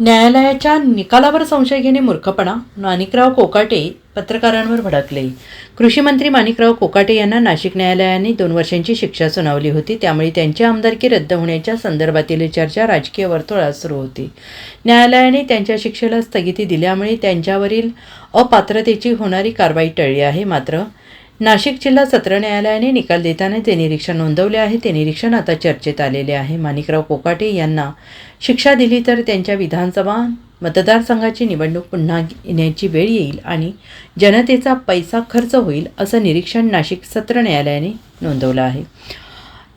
न्यायालयाच्या निकालावर संशय घेणे मूर्खपणा माणिकराव कोकाटे पत्रकारांवर भडकले. कृषी मंत्री माणिकराव कोकाटे यांना नाशिक न्यायालयाने दोन वर्षांची शिक्षा सुनावली होती. त्यामुळे त्यांची आमदारकी रद्द होण्याच्या संदर्भातील चर्चा राजकीय वर्तुळात सुरू होती. न्यायालयाने त्यांच्या शिक्षेला स्थगिती दिल्यामुळे त्यांच्यावरील अपात्रतेची होणारी कारवाई टळली आहे. मात्र नाशिक जिल्हा सत्र न्यायालयाने निकाल देताना ते निरीक्षण नोंदवले आहे. ते निरीक्षण आता चर्चेत आलेले आहे. माणिकराव कोकाटे यांना शिक्षा दिली तर त्यांच्या विधानसभा मतदारसंघाची निवडणूक पुन्हा येण्याची वेळ येईल आणि जनतेचा पैसा खर्च होईल असं निरीक्षण नाशिक सत्र न्यायालयाने नोंदवलं आहे.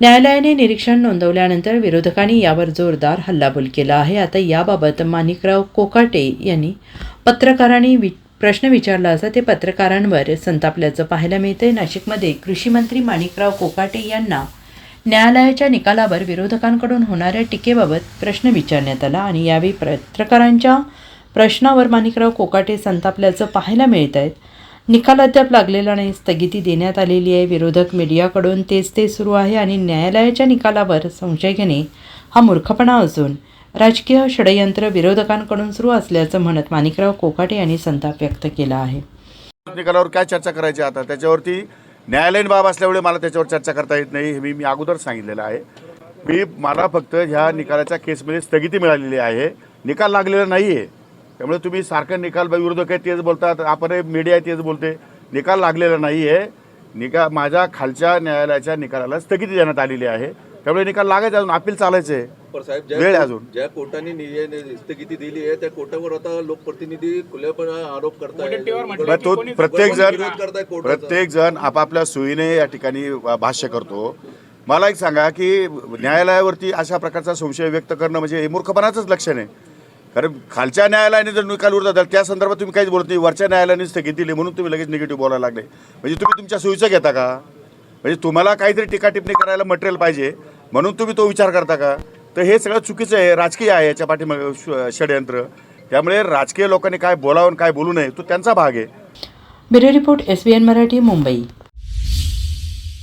न्यायालयाने निरीक्षण नोंदवल्यानंतर विरोधकांनी यावर जोरदार हल्लाबोल केला आहे. आता याबाबत माणिकराव कोकाटे यांनी पत्रकारांनी वि प्रश्न विचारला असता ते पत्रकारांवर संतापल्याचं पाहायला मिळतंय. नाशिकमध्ये कृषी मंत्री माणिकराव कोकाटे यांना न्यायालयाच्या निकालावर विरोधकांकडून होणाऱ्या टीकेबाबत प्रश्न विचारण्यात आला आणि यावेळी पत्रकारांच्या प्रश्नावर माणिकराव कोकाटे संतापल्याचं पाहायला मिळत आहेत निकाल अद्याप लागलेला नाही स्थगिती देण्यात आलेली आहे. विरोधक मीडियाकडून तेच ते सुरू आहे आणि न्यायालयाच्या निकालावर संशय घेणे हा मूर्खपणा असून राजकीय षडयंत्र विरोधकांकडून सुरू असल्याचं म्हणत माणिकराव कोकाटे यांनी संताप व्यक्त केला आहे. निकालावर काय चर्चा करायची आता? त्याच्यावरती न्यायालयीन बाब असल्यामुळे मला त्याच्यावर चर्चा करता येत नाही हे मी मी अगोदर सांगितलेलं आहे. मी मला फक्त ह्या निकालाच्या केसमध्ये स्थगिती मिळालेली आहे. निकाल लागलेला नाही आहे त्यामुळे तुम्ही सारखं निकाल विरोधक आहे तेच बोलतात आपण मीडिया आहे तेच बोलते. निकाल लागलेला नाही आहे निकाल माझ्या खालच्या न्यायालयाच्या निकालाला स्थगिती देण्यात आलेली आहे. त्यामुळे निकाल लागायचा अजून अपील चालायचं आहे पण साहेब वेळ ज्या आहे अजून. ज्या कोर्टाने नि- स्थगिती दिली आहे त्या कोर्टावर आता लोकप्रतिनिधी खुलेपणा आरोप करताय मग तो प्रत्येक जण विरोध करताय कोर्टाचा. प्रत्येक जण आपापल्या सोयीने या ठिकाणी भाष्य करतो. मला एक सांगा की न्यायालयावरती अशा प्रकारचा संशय व्यक्त करणं म्हणजे हे मूर्खपणाचंच लक्षण आहे. कारण खालच्या न्यायालयाने जर निकाल उरत असेल त्या संदर्भात तुम्ही काहीच बोलत नाही. वरच्या न्यायालयाने स्थगित दिली म्हणून तुम्ही लगेच निगेटिव्ह बोलायला लागले. म्हणजे तुम्ही तुमच्या सोयीचं घेता का? म्हणजे तुम्हाला काहीतरी टीका टिप्पणी करायला मटेरियल पाहिजे म्हणून तुम्ही तो विचार करता का? तर हे सगळं चुकीचं आहे राजकीय आहे याच्या पाठीमागे षडयंत्र. त्यामुळे राजकीय लोकांनी काय बोलावं काय बोलू नये तो त्यांचा भाग आहे. Bureau report S B N Marathi Mumbai.